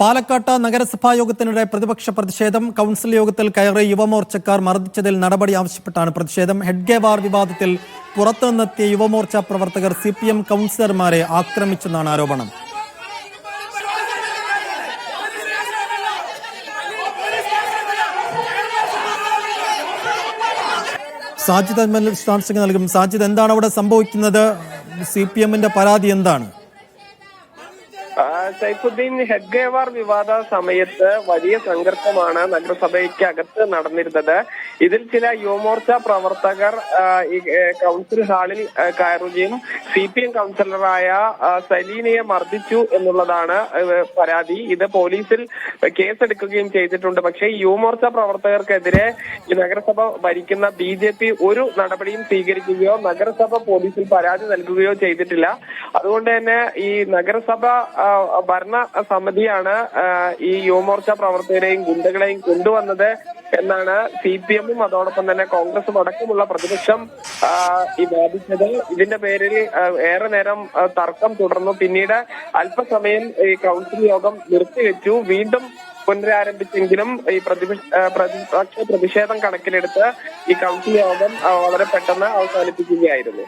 പാലക്കാട്ട് നഗരസഭാ യോഗത്തിനിടെ പ്രതിപക്ഷ പ്രതിഷേധം കൗൺസിൽ യോഗത്തിൽ കയറി യുവമോർച്ചക്കാർ മർദ്ദിച്ചതിൽ നടപടി ആവശ്യപ്പെട്ടാണ് പ്രതിഷേധം. ഹെഡ്ഗേവാർ വിവാദത്തിൽ പുറത്തുനിന്നെത്തിയ യുവമോർച്ച പ്രവർത്തകർ സി പി എം കൗൺസിലർമാരെ ആക്രമിച്ചെന്നാണ് ആരോപണം. സാജിദ് അജ്മൽ വിശദാംശങ്ങൾ നൽകും. സാജിദ് എന്താണ് അവിടെ സംഭവിക്കുന്നത്? സി പി എമ്മിന്റെ പരാതി എന്താണ്? സൈഫുദ്ദീൻ ഹെഗേവാർ വിവാദ സമയത്ത് വലിയ സംഘർഷമാണ് നഗരസഭയ്ക്ക് അകത്ത് നടന്നിരുന്നത്. ഇതിൽ ചില യുവമോർച്ച പ്രവർത്തകർ കൗൺസിൽ ഹാളിൽ കയറുകയും സി പി എം കൗൺസിലറായ സലീനയെ മർദ്ദിച്ചു എന്നുള്ളതാണ് പരാതി. ഇത് പോലീസിൽ കേസെടുക്കുകയും ചെയ്തിട്ടുണ്ട്. പക്ഷേ യുവമോർച്ച പ്രവർത്തകർക്കെതിരെ നഗരസഭ ഭരിക്കുന്ന ബി ഒരു നടപടിയും സ്വീകരിക്കുകയോ നഗരസഭ പോലീസിൽ പരാതി നൽകുകയോ ചെയ്തിട്ടില്ല. അതുകൊണ്ട് തന്നെ ഈ നഗരസഭ ഭരണ സമിതിയാണ് ഈ യുവമോർച്ച പ്രവർത്തകരെയും ഗുണ്ടകളെയും കൊണ്ടുവന്നത് എന്നാണ് സി പി എമ്മും അതോടൊപ്പം തന്നെ കോൺഗ്രസും അടക്കമുള്ള പ്രതിപക്ഷം ഈ ബാധിച്ചത്. ഇതിന്റെ പേരിൽ ഏറെ നേരം തർക്കം തുടർന്നു. പിന്നീട് അല്പസമയം ഈ കൗൺസിൽ യോഗം നിർത്തിവെച്ചു. വീണ്ടും പുനരാരംഭിച്ചെങ്കിലും ഈ പ്രതിപക്ഷ പ്രതിഷേധം കണക്കിലെടുത്ത് ഈ കൗൺസിൽ യോഗം വളരെ പെട്ടെന്ന് അവസാനിപ്പിക്കുകയായിരുന്നു.